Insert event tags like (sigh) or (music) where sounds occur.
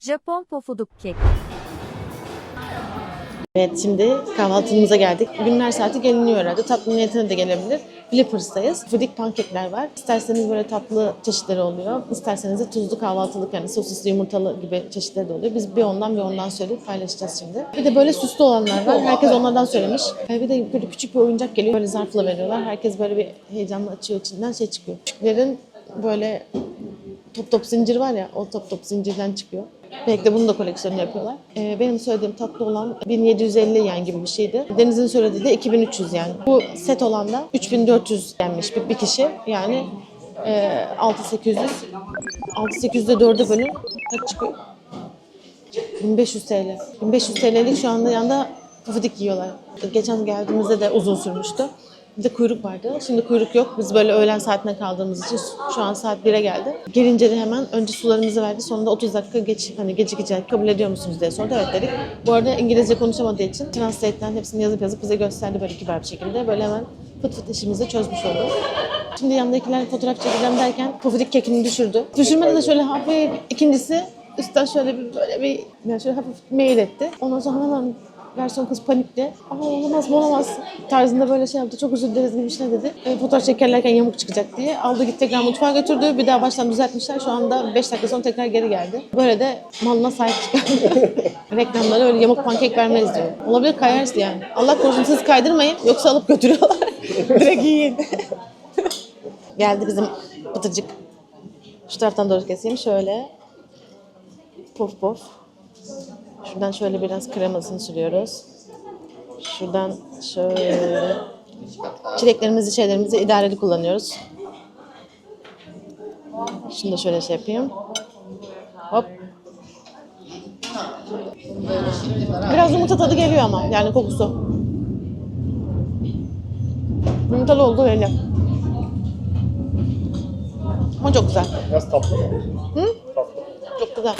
Japon pofuduk kek. Evet şimdi kahvaltımıza geldik. Günler saati geliniyor herhalde. Tatlı niyetine de gelebilir. Flippers'tayız. Fıdık pankekler var. İsterseniz böyle tatlı çeşitleri oluyor. İsterseniz de tuzlu kahvaltılık yani sosisli yumurtalı gibi çeşitleri de oluyor. Biz bir ondan bir ondan söyleyip paylaşacağız şimdi. Bir de böyle süslü olanlar var. Herkes onlardan söylemiş. Ee, Bir de böyle küçük bir oyuncak geliyor. Böyle zarfla veriyorlar. Herkes böyle bir heyecanla açıyor içinden şey çıkıyor. Küçüklerin böyle top top zincir var ya o top top zincirden çıkıyor. Belki de bunun da koleksiyonu yapıyorlar. Ee, benim söylediğim tatlı olan 1750 yen gibi bir şeydi. Deniz'in söylediği de 2300 yen. Bu set olan da 3400 yenmiş bir, bir kişi. Yani e, 6800. 6800'de 4'e bölün kaç çıkıyor? 1500 TL. 1500 TL'lik şu anda yanda pufuduk yiyorlar. Geçen geldiğimizde de uzun sürmüştü. Bir de kuyruk vardı. Şimdi kuyruk yok. Biz böyle öğlen saatine kaldığımız için şu an saat 1'e geldi. Gelince de hemen önce sularımızı verdi. Sonunda 30 dakika geç hani gecikeceğiz. Kabul ediyor musunuz diye sordu. Evet dedik. Bu arada İngilizce konuşamadığı için Translate'den hepsini yazıp yazıp bize gösterdi böyle kibar bir şekilde. Böyle hemen fıt fıt işimizi çözmüş olduk. Şimdi yanındakiler fotoğraf çekeceğim derken pufidik kekini düşürdü. Düşürmedi de şöyle hafif ikincisi üstten şöyle bir böyle bir yani şöyle hafif mail etti. Ondan sonra hemen versiyon kız panikle aa olamaz mı olamaz tarzında böyle şey yaptı çok özür dileriz gibi şey dedi. E, fotoğraf çekerlerken yamuk çıkacak diye aldı gitti tekrar mutfağa götürdü bir daha baştan düzeltmişler şu anda 5 dakika sonra tekrar geri geldi. Böyle de malına sahip çıkan (laughs) reklamlara öyle yamuk pankek vermez diyor. Olabilir kayarsın yani. Allah korusun siz kaydırmayın yoksa alıp götürüyorlar. (laughs) Direkt yiyin. (laughs) Geldi bizim pıtırcık. Şu taraftan doğru keseyim şöyle. Pof pof. Şuradan şöyle biraz kremasını sürüyoruz. Şuradan şöyle çileklerimizi şeylerimizi idareli kullanıyoruz. Şunu da şöyle şey yapayım. Hop. Biraz yumurta tadı geliyor ama yani kokusu. Yumurtalı oldu belli. Ama çok güzel. Biraz tatlı mı? Çok güzel.